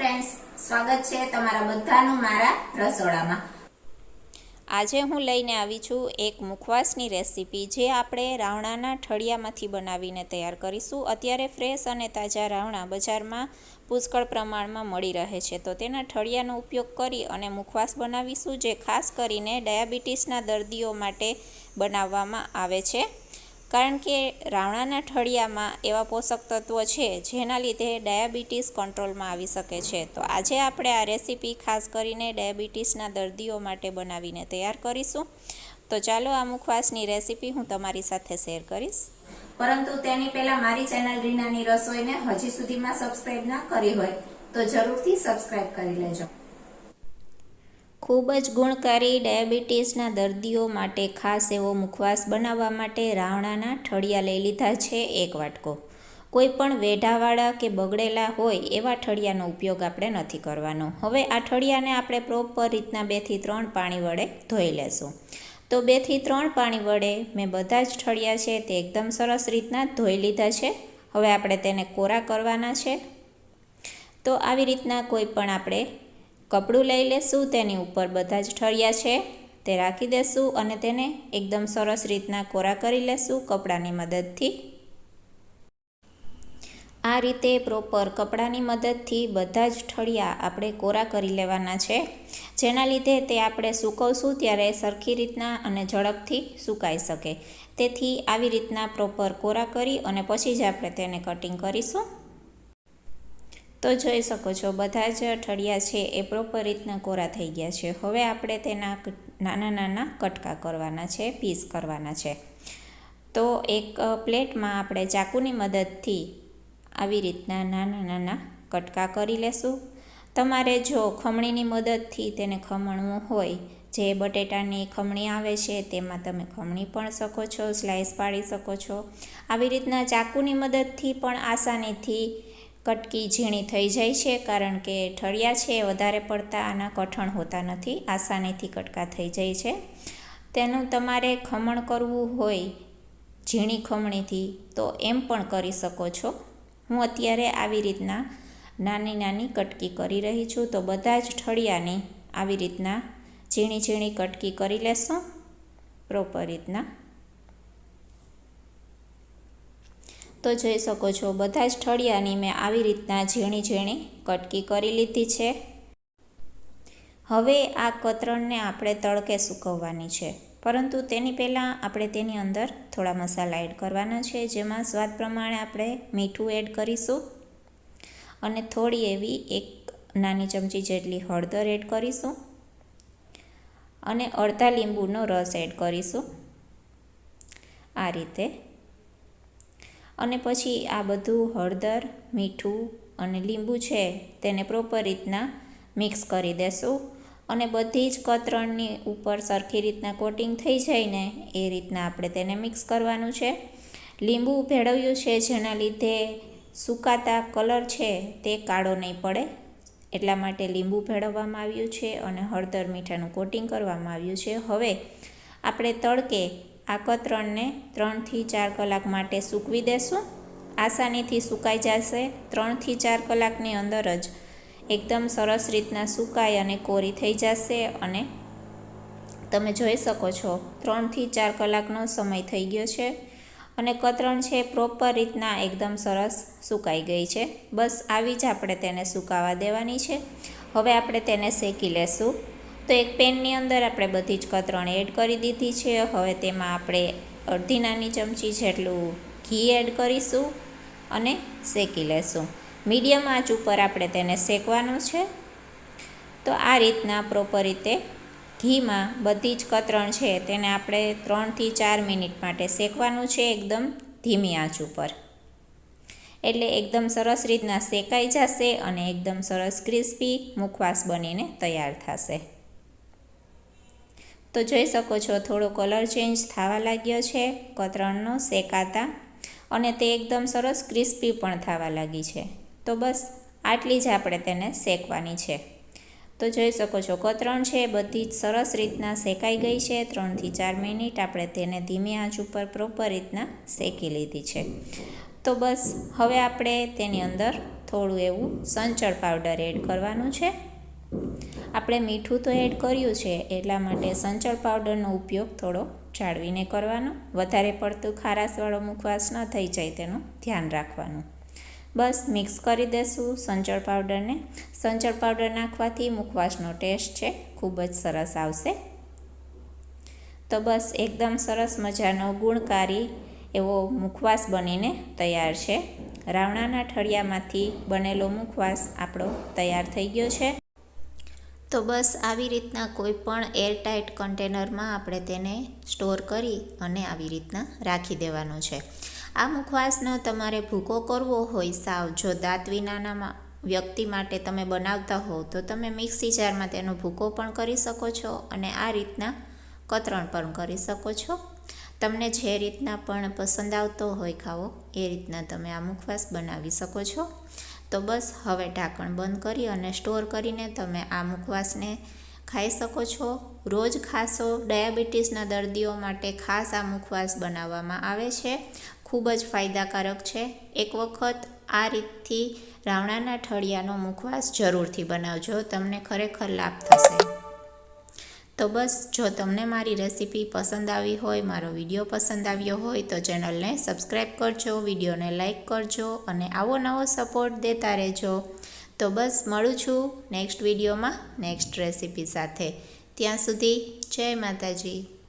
સ્વાગત છે તમારા બધાનું મારા રસોડામાં. આજે હું લઈને આવી છું એક મુખવાસની રેસીપી જે આપણે રાવણાના ઠળિયામાંથી બનાવીને તૈયાર કરીશું. અત્યારે ફ્રેશ અને તાજા રાવણા બજારમાં પુષ્કળ પ્રમાણમાં મળી રહે છે. તો તેના ઠળિયાનો ઉપયોગ કરી અને મુખવાસ બનાવીશું, જે ખાસ કરીને ડાયાબિટીસના દર્દીઓ માટે બનાવવામાં આવે છે. કારણ કે રાવણાના ઠળિયામાં એવા પોષક તત્વો છે, જેના લીધે ડાયાબિટીસ કંટ્રોલમાં આવી શકે છે. તો આજે આપણે આ રેસીપી ખાસ કરીને ડાયાબિટીસના દર્દીઓ માટે બનાવીને તૈયાર કરીશું. તો ચાલો આ મુખવાસની રેસીપી હું તમારી સાથે શેર કરીશ. પરંતુ તેની પહેલા મારી ચેનલ રીનાની રસોઈને હજી સુધીમાં સબસ્ક્રાઇબ ના કરી હોય, તો જરૂરથી સબસ્ક્રાઇબ કરી લેજો. ખૂબ જ ગુણકારી ડાયાબિટીસના દર્દીઓ માટે ખાસ એવો મુખવાસ બનાવવા માટે રાવણાના ઠળિયા લઈ લીધા છે એક વાટકો. કોઈ પણ વેઢાવાળા કે બગડેલા હોય એવા ઠળિયાનો ઉપયોગ આપણે નથી કરવાનો. હવે આ ઠળિયાને આપણે પ્રોપર રીતના બેથી ત્રણ પાણી વડે ધોઈ લેશું. તો બેથી ત્રણ પાણી વડે મેં બધા જ ઠળિયા છે તે એકદમ સરસ રીતના ધોઈ લીધા છે. હવે આપણે તેને કોરા કરવાના છે. તો આવી રીતના કોઈ પણ આપણે કપડું લઈ લેશું, તેની ઉપર બધા જ ઠળિયા છે, તે રાખી દેશું અને તેને એકદમ સરસ રીતના કોરા કરી લેશું કપડાની મદદથી. આ રીતે પ્રોપર કપડાની મદદથી બધા જ ઠળિયા આપણે કોરા કરી લેવાના છે, જેના લીધે તે આપણે સૂકવશું ત્યારે સરખી રીતના અને ઝડપથી સુકાઈ શકે. તેથી આવી રીતના પ્રોપર કોરા કરી અને પછી જ આપણે તેને કટિંગ કરીશું. તો જોઈ શકો છો, બધા જ ઠળિયા છે એ પ્રોપર રીતના કોરા થઈ ગયા છે. હવે આપણે તેના નાના નાના કટકા કરવાના છે પીસ કરવાના છે. તો એક પ્લેટમાં આપણે ચાકુની મદદથી આવી રીતના નાના નાના કટકા કરી લેશું. તમારે જો ખમણીની મદદથી તેને ખમણવું હોય, જે બટેટાની ખમણી આવે છે, તેમાં તમે ખમણી પણ શકો છો સ્લાઇસ પાડી શકો છો. આવી રીતના ચાકુની મદદથી પણ આસાનીથી કટકી ઝીણી થઈ જાય છે કારણ કે ઠળિયા છે, વધારે પડતા આના કઠણ હોતા નથી, આસાનીથી કટકા થઈ જાય છે. તેનું તમારે ખમણ કરવું હોય ઝીણી ખમણીથી, તો એમ પણ કરી શકો છો. હું અત્યારે આવી રીતના નાની નાની કટકી કરી રહી છું, તો બધા જ ઠળિયાની આવી રીતના ઝીણી ઝીણી કટકી કરી લેશું. પ્રોપર રીતના. તો જોઈ શકો છો, બધા જ ઠળિયાની મેં આવી રીતના ઝીણી ઝીણી કટકી કરી લીધી છે. હવે આ કતરણને આપણે તડકે સૂકવવાની છે. પરંતુ તેની પહેલાં આપણે તેની અંદર થોડા મસાલા એડ કરવાના છે, જેમાં સ્વાદ પ્રમાણે આપણે મીઠું એડ કરીશું અને થોડી એવી એક નાની ચમચી જેટલી હળદર એડ કરીશું અને અડધા લીંબુનો રસ એડ કરીશું. આ રીતે અને પછી આ બધું હળદર, મીઠું અને લીંબુ છે તેને પ્રોપર રીતના મિક્સ કરી દેશું. અને બધી જ કતરણની ઉપર સરખી રીતના કોટિંગ થઈ જાય ને એ રીતના આપણે તેને મિક્સ કરવાનું છે. લીંબુ ભેળવ્યું છે જેના લીધે સુકાતા કલર છે તે કાળો નહીં પડે. એટલા માટે લીંબુ ભેળવવામાં આવ્યું છે અને હળદર, મીઠાનું કોટિંગ કરવામાં આવ્યું છે. હવે આપણે તડકે આ કતરણને ત્રણથી ચાર કલાક માટે સૂકવી દેશું. આસાનીથી સુકાઈ જશે ત્રણથી ચાર કલાકની અંદર જ. એકદમ સરસ રીતના સુકાય અને કોરી થઈ જશે અને તમે જોઈ શકો છો, ત્રણથી ચાર કલાકનો સમય થઈ ગયો છે અને કતરણ છે પ્રોપર રીતના એકદમ સરસ સુકાઈ ગઈ છે. બસ આવી જ આપણે તેને સુકાવા દેવાની છે. હવે આપણે તેને શેકી લેશું. તો એક પેનની અંદર આપણે બધી જ કતરણ એડ કરી દીધી છે. હવે તેમાં આપણે અડધી નાની ચમચી જેટલું ઘી એડ કરીશું અને શેકી લેશું. મીડિયમ આંચ ઉપર આપણે તેને શેકવાનું છે. તો આ રીતના પ્રોપર રીતે ઘીમાં બધી જ કતરણ છે તેને આપણે ત્રણથી ચાર મિનિટ માટે શેકવાનું છે એકદમ ધીમી આંચ ઉપર. એટલે એકદમ સરસ રીતના શેકાઈ જશે અને એકદમ સરસ ક્રિસ્પી મુખવાસ બનીને તૈયાર થશે. તો જોઈ શકો છો, થોડો કલર ચેન્જ થવા લાગ્યો છે, કતરણનો શેકાતા અને તે એકદમ સરસ ક્રિસ્પી પણ થવા લાગી છે. તો બસ, આટલી જ આપણે તેને શેકવાની છે. તો જોઈ શકો છો, કતરણ છે, બધી જ સરસ રીતના શેકાઈ ગઈ છે, ત્રણથી ચાર મિનિટ આપણે તેને ધીમી આંચ ઉપર પ્રોપર રીતના શેકી લીધી છે. તો બસ, હવે આપણે તેની અંદર થોડું એવું સંચળ પાવડર એડ કરવાનું છે. આપણે મીઠું તો એડ કર્યું છે, એટલા માટે સંચળ પાવડરનો ઉપયોગ થોડો જાળવીને કરવાનો. વધારે પડતું ખારાશવાળો મુખવાસ ન થઈ જાય તેનું ધ્યાન રાખવાનું. બસ મિક્સ કરી દેશું સંચળ પાવડરને. સંચળ પાવડર નાખવાથી મુખવાસનો ટેસ્ટ છે, ખૂબ જ સરસ આવશે. તો બસ એકદમ સરસ મજાનો ગુણકારી એવો મુખવાસ બનીને તૈયાર છે. રાવણાના ઠળિયામાંથી બનેલો મુખવાસ આપણો તૈયાર થઈ ગયો છે. તો બસ આવી રીતના કોઈ પણ એરટાઇટ કન્ટેનરમાં આપણે તેને સ્ટોર કરી અને આવી રીતના રાખી દેવાનું છે. આ મુખવાસનો તમારે ભૂકો કરવો હોય, સાવ જો દાંત વિનાના વ્યક્તિ માટે તમે બનાવતા હોવ, તો તમે મિક્સી જારમાં તેનો ભૂકો પણ કરી શકો છો અને આ રીતના કતરણ પણ કરી શકો છો. તમને જે રીતના પણ પસંદ આવતો હોય ખાવો, એ રીતના તમે આ મુખવાસ બનાવી શકો છો. તો બસ હવે ઢાંકણ બંધ કરી અને સ્ટોર કરીને તમે આ મુખવાસને ખાઈ શકો છો. રોજ ખાશો ડાયાબિટીસના દર્દીઓ માટે ખાસ આ મુખવાસ બનાવવામાં આવે છે. ખૂબ જ ફાયદાકારક છે. એક વખત આ રીતથી રાવણાના ઠળિયાનો મુખવાસ જરૂરથી બનાવજો. તમને ખરેખર લાભ થશે. તો બસ, જો તમને મારી રેસીપી પસંદ આવી હોય, મારો વીડિયો પસંદ આવ્યો હોય, તો ચેનલને સબસ્ક્રાઈબ કરજો, વિડીયોને લાઇક કરજો અને આવો નવો સપોર્ટ દેતા રહેજો. તો બસ, મળું છું નેક્સ્ટ વિડીયોમાં નેક્સ્ટ રેસીપી સાથે. ત્યાં સુધી જય માતાજી.